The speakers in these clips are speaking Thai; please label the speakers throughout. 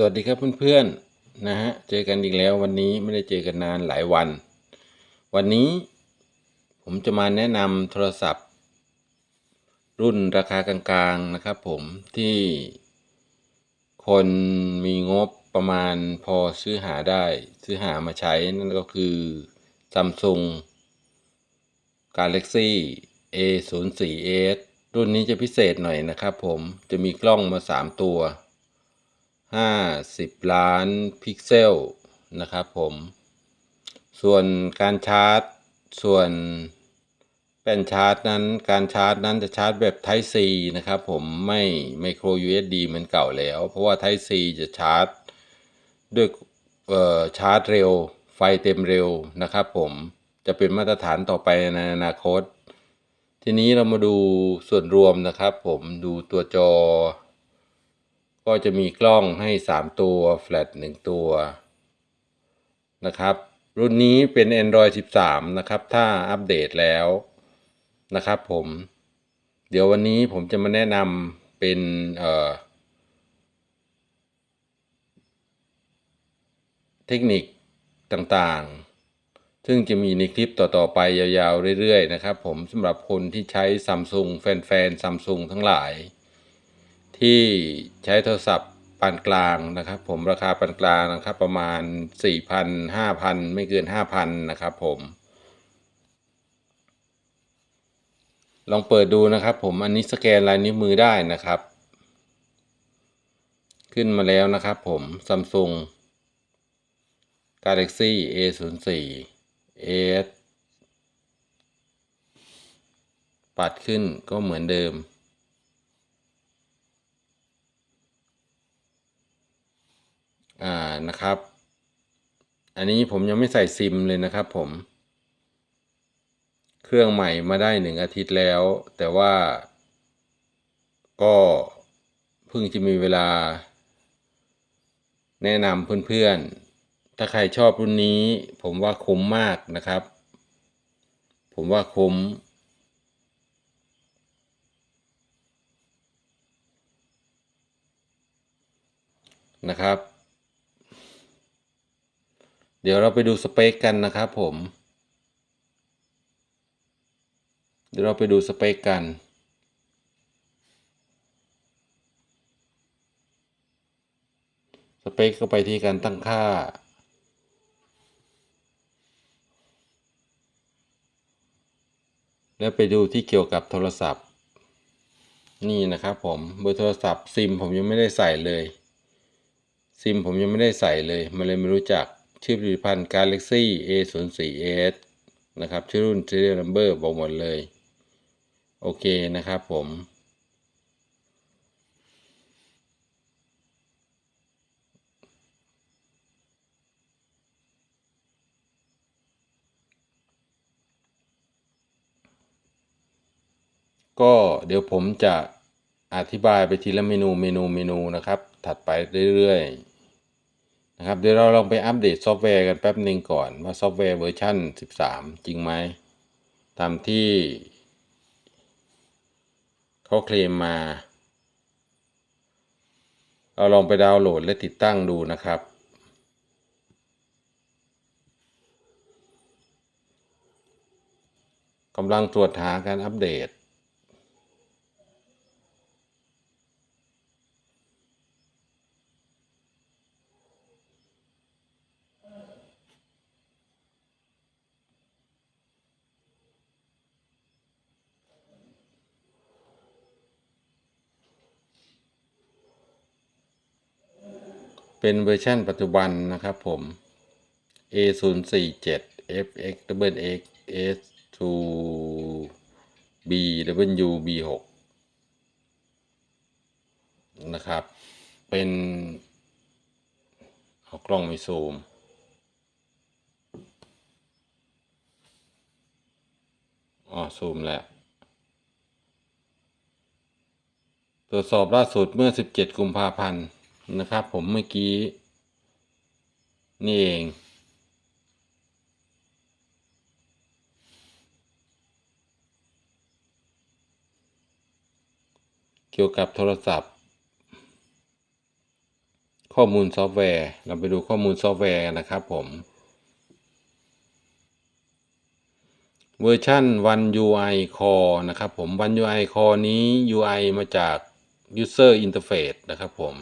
Speaker 1: สวัสดีครับเพื่อนๆนะฮะเจอกันอีกแล้ววันนี้ไม่ได้เจอกันนานหลายวัน วันนี้ผมจะมาแนะนำโทรศัพท์ รุ่นราคากลางๆนะครับผมที่คนมีงบประมาณพอซื้อหาได้ซื้อหามาใช้นั่นก็คือ Samsung Galaxy A04s รุ่นนี้จะพิเศษหน่อยนะครับผมจะมีกล้องมา 3 ตัว 50 ล้านพิกเซลนะครับผม ส่วนการชาร์จ ส่วนแป้นชาร์จนั้น การชาร์จนั้นจะชาร์จแบบ Type C นะครับผมไม่ Micro USB เหมือนเก่าแล้ว เพราะว่า Type C จะชาร์จด้วยชาร์จเร็ว ไฟเต็มเร็วนะครับผมจะเป็นมาตรฐานต่อไปในอนาคต ทีนี้เรามาดูส่วนรวมนะครับผมดูตัวจอ ก็จะมีกล้องให้ 3 ตัว แฟลช1ตัวนะครับ รุ่นนี้เป็น Android 13 นะครับ ถ้าอัปเดตแล้วนะครับผม เดี๋ยววันนี้ผมจะมาแนะนำเป็นเเทคนิคต่างๆ ซึ่งจะมีในคลิปต่อ ๆ ไปยาว ๆ เรื่อย ๆ นะครับผมสำหรับคนที่ใช้ซัมซุงแฟนๆซัมซุงทั้งหลาย ที่ใช้โทรศัพท์ปานกลางนะครับ ผมราคาปานกลางนะครับ ประมาณ 4,000 5,000 ไม่เกิน 5,000 นะครับผม ลองเปิดดูนะครับ ผมอันนี้สแกนลายนิ้วมือได้นะครับ ขึ้นมาแล้วนะครับผม Samsung Galaxy A04 s ปัดขึ้นก็เหมือนเดิม อ่านะครับ อันนี้ผมยังไม่ใส่ซิมเลยนะครับผม เครื่องใหม่มาได้หนึ่งอาทิตย์แล้ว แต่ว่าก็เพิ่งจะมีเวลา แนะนำเพื่อนๆ ถ้าใครชอบรุ่นนี้ ผมว่าคุ้มมากนะครับ ผมว่าคุ้มนะครับ ดี๋ยวเราไปดูสเปคกันนะครับผม เดี๋ยวเราไปดูสเปคกัน สเปคก็ไปที่การตั้งค่า แล้วไปดูที่เกี่ยวกับโทรศัพท์ นี่นะครับผมเบอร์โทรศัพท์ซิมผมยังไม่ได้ใส่เลย ซิมผมยังไม่ได้ใส่เลย มันเลยไม่รู้จัก ชื่อผลิตภัณฑ์ Galaxy A04s นะครับ ชื่อรุ่น Serial Number บอกหมดเลย โอเคนะครับผมก็เดี๋ยวผมจะอธิบายไปทีละเมนูเมนูเมนูนะครับ ถัดไปเรื่อยๆ นะครับเดี๋ยวเราลองไปอัปเดตซอฟต์แวร์กันแป๊บหนึ่งก่อน ว่าซอฟต์แวร์เวอร์ชัน13 จริงไหมตามที่เขาเคลมมา เราลองไปดาวน์โหลดและติดตั้งดูนะครับ กำลังตรวจหาการอัปเดต เป็นเวอร์ชันปัจจุบันนะครับผม A 0 4 7 F X W X S 2 B W B 6 นะครับ เป็น เอากล้องไม่ซูมอ๋อซูมแล้วตรวจสอบล่าสุดเมื่อ 17 กุมภาพันธ์ นะครับ ผมเมื่อกี้ นี่เอง เกี่ยวกับโทรศัพท์ ข้อมูลซอฟต์แวร์ เราไปดูข้อมูลซอฟต์แวร์นะครับผมเวอร์ชัน One UI Core นะครับผม One UI Core นี้ UI มาจาก User Interface นะครับผม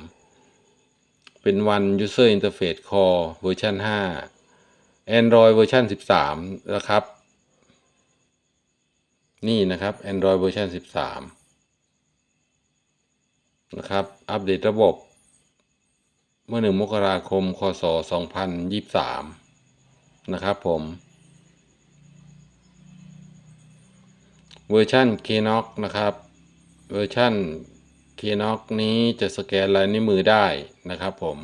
Speaker 1: เป็น One User Interface Core เวอร์ชัน5 Android เวอร์ชัน13 นะครับ นี่นะครับ Android เวอร์ชัน13 นะครับ อัปเดตระบบ เมื่อ 1 มกราคม คศ 2023 นะครับผม เวอร์ชัน Knox นะครับ เวอร์ชัน Knox นี้จะสแกนลายนิ้วมือได้นะครับผม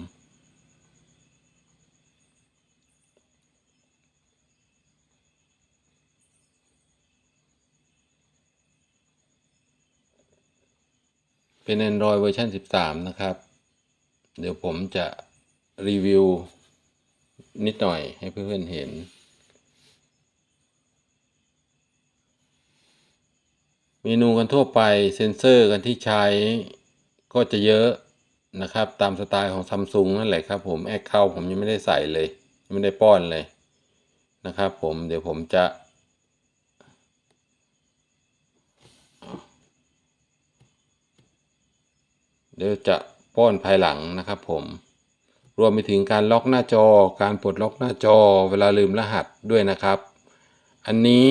Speaker 1: เป็น Android เวอร์ชัน13 นะครับ เดี๋ยวผมจะรีวิวนิดหน่อยให้เพื่อนๆเห็น เมนูกันทั่วไปเซ็นเซอร์กันที่ใช้ก็จะเยอะนะครับ ตามสไตล์ของซัมซุงนั่นแหละครับผมแอคเคาผมยังไม่ได้ใส่เลย ยังไม่ได้ป้อนเลยนะครับผมเดี๋ยวผมจะเดี๋ยวจะป้อนภายหลังนะครับผมรวมไปถึงการล็อกหน้าจอ การปลดล็อกหน้าจอเวลาลืมรหัสด้วยนะครับ อันนี้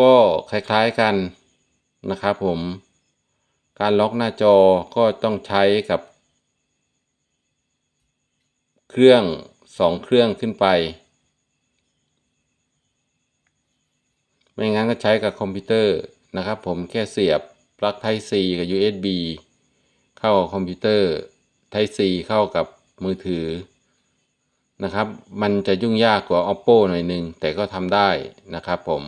Speaker 1: ก็คล้ายๆกันนะครับผม การล็อกหน้าจอก็ต้องใช้กับ เครื่องสองเครื่องขึ้นไป ไม่งั้นก็ใช้กับคอมพิวเตอร์นะครับผมแค่เสียบปลั๊ก Type C กับ USB เข้าคอมพิวเตอร์ Type C เข้ากับมือถือนะครับ มันจะยุ่งยากกว่า Oppo หน่อยนึง แต่ก็ทำได้นะครับผม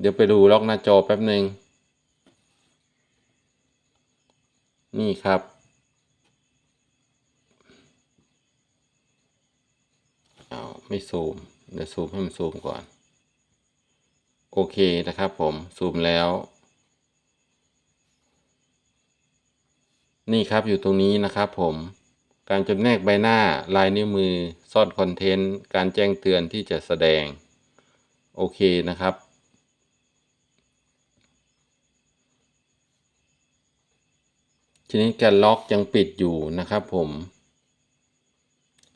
Speaker 1: เดี๋ยวไปดูล็อกหน้าจอแป๊บหนึ่งนี่ครับ เอาไม่ซูม เดี๋ยวซูมให้มันซูมก่อน โอเคนะครับผม ซูมแล้ว นี่ครับอยู่ตรงนี้นะครับผม การจำแนกใบหน้าลายนิ้วมือซ่อนคอนเทนต์ การแจ้งเตือนที่จะแสดง โอเคนะครับ ทีนี้การล็อกยังปิดอยู่นะครับผม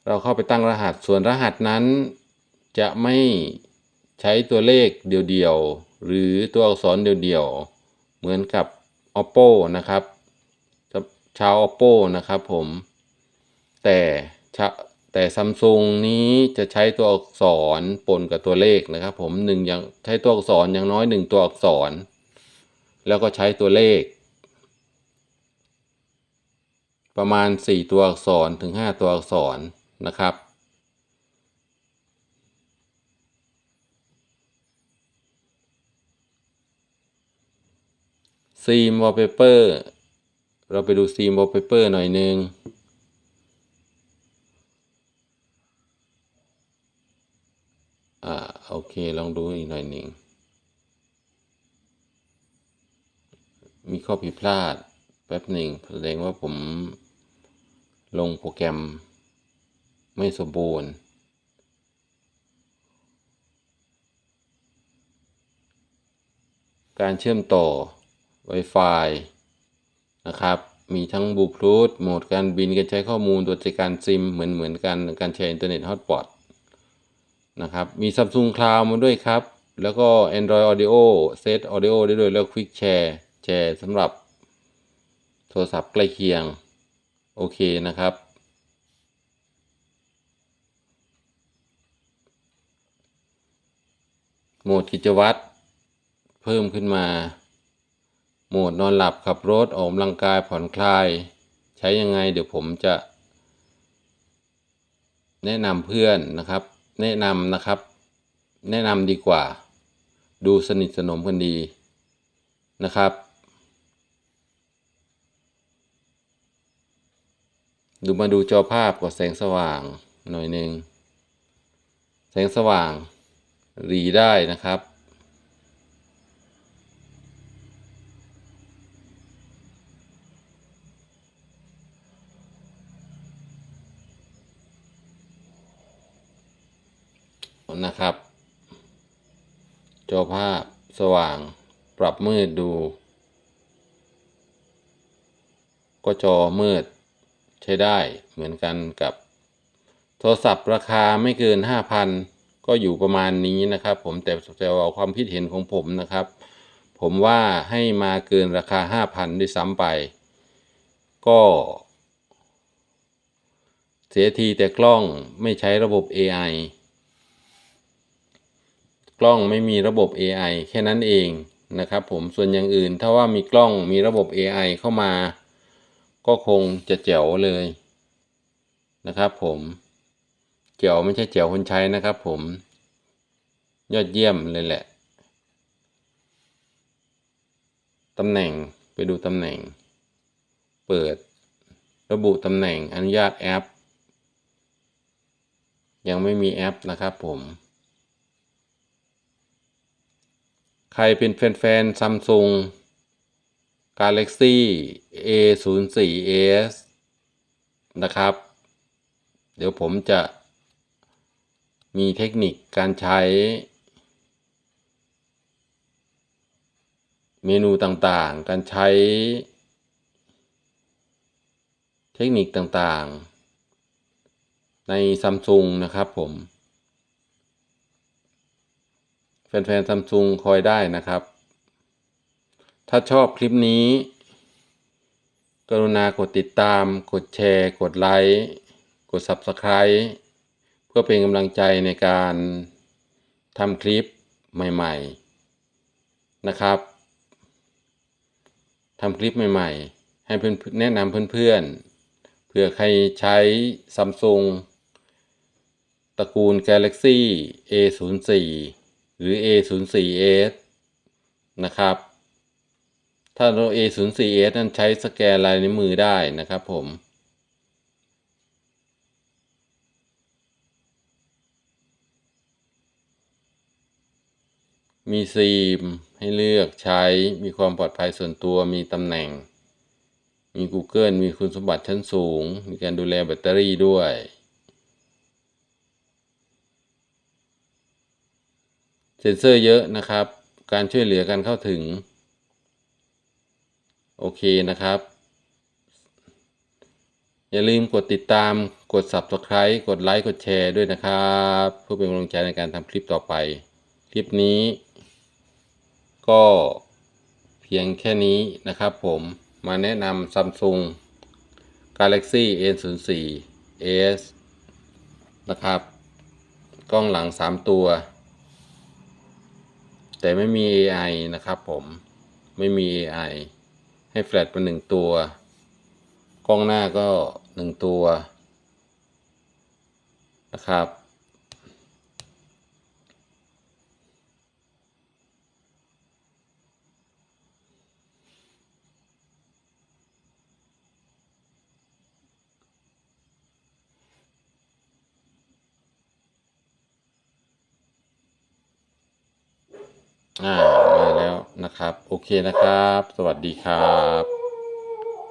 Speaker 1: เราเข้าไปตั้งรหัสส่วนรหัสนั้นจะไม่ใช้ตัวเลขเดียวๆ หรือตัวอักษรเดียวๆ เหมือนกับ oppo นะครับชาว oppo นะครับผม แต่แต่ซัมซุงนี้จะใช้ตัวอักษรปนกับตัวเลขนะครับผมหนึ่งอย่างใช้ตัวอักษรอย่างน้อยหนึ่งตัวอักษร แล้วก็ใช้ตัวเลข ประมาณ 4 ตัวอักษรถึง 5 ตัวอักษรนะครับ ซีมวอลเปเปอร์เราไปดูซีมวอลเปเปอร์หน่อยนึงอ่าโอเค ลองดูอีกหน่อยหนึ่งมีข้อผิดพลาดแป๊บหนึ่งแสดงว่าผม ลงโปรแกรมไม่สมบูรณ์ การเชื่อมต่อ Wi-Fi นะครับ มีทั้งบลูทูธโหมดการบินการใช้ข้อมูลตัวจัดการซิมเหมือนเหมือนกันการแชร์อินเทอร์เน็ตฮอต p อ t นะครับ มี Samsung Cloud มาด้วยครับ แล้วก็ Android Audio Set Audio ได้ด้วยแล้ว Quick Share แชร์สำหรับโทรศัพท์ใกล้เคียง โอเคนะครับ โหมดกิจวัตร เพิ่มขึ้นมา โหมดนอนหลับขับรถออกกำลังกายผ่อนคลาย ใช้ยังไงเดี๋ยวผมจะ แนะนำเพื่อนนะครับ แนะนำนะครับ แนะนำดีกว่า ดูสนิทสนมกันดีนะครับ ดูมาดูจอภาพกับแสงสว่างหน่อยหนึ่งแสงสว่างรีได้นะครับ นะครับ จอภาพสว่างปรับมืดดู ก็จอมืด ใช้ได้เหมือนกันกับโทรศัพท์ราคาไม่เกิน 5,000 ก็อยู่ประมาณนี้นะครับ ผมแต่แต่ว่าความคิดเห็นของผมนะครับ ผมว่าให้มาเกินราคา 5,000 ด้วยซ้ำไป ก็ เสียทีแต่กล้องไม่ใช้ระบบ AI กล้องไม่มีระบบ AI แค่นั้นเองนะครับผมส่วนอย่างอื่นถ้าว่ามีกล้องมีระบบ AI เข้ามา ก็คงจะแจ๋วเลยนะครับผมแจ๋วไม่ใช่แจ๋วคนใช้นะครับผม ยอดเยี่ยมเลยแหละตำแหน่งไปดูตำแหน่ง เปิด ระบุตำแหน่งอนุญาตแอป ยังไม่มีแอปนะครับผม ใครเป็นแฟนๆ Samsung Galaxy A04s นะครับ เดี๋ยวผมจะมีเทคนิคการใช้ เมนูต่างๆ การใช้ เทคนิคต่างๆ ใน Samsung นะครับผม แฟนๆ Samsung คอยได้นะครับ ถ้าชอบคลิปนี้ กรุณากดติดตาม กดแชร์ กดไลค์ กด Subscribe เพื่อเป็นกำลังใจในการทำคลิปใหม่ ๆ นะครับทำคลิปใหม่ ๆ ให้เพื่อนแนะนำเพื่อนๆ เผื่อใครใช้ Samsung ตระกูล Galaxy A04 หรือ A04s นะครับ ถ้าเรา A04s นั้นใช้สแกนลายนิ้วมือได้นะครับผม มีซีมให้เลือกใช้ มีความปลอดภัยส่วนตัว มีตำแหน่ง มี Google มีคุณสมบัติชั้นสูง มีการดูแลแบตเตอรี่ด้วยเซ็นเซอร์เยอะนะครับ การช่วยเหลือการเข้าถึง โอเคนะครับ อย่าลืมกดติดตามกด Subscribe กดไลค์กดแชร์ด้วยนะครับเพื่อเป็นกำลังใจในการทำคลิปต่อไป คลิปนี้ ก็เพียงแค่นี้นะครับผมมาแนะนำ Samsung Galaxy A04s นะครับ กล้องหลัง 3 ตัว แต่ไม่มี AI นะครับผม ไม่มี AI ให้แฟลชเป็นหนึ่งตัว กล้องหน้าก็หนึ่งตัวนะครับ อ่า มาแล้วนะครับ โอ เคนะครับ สวัสดีครับ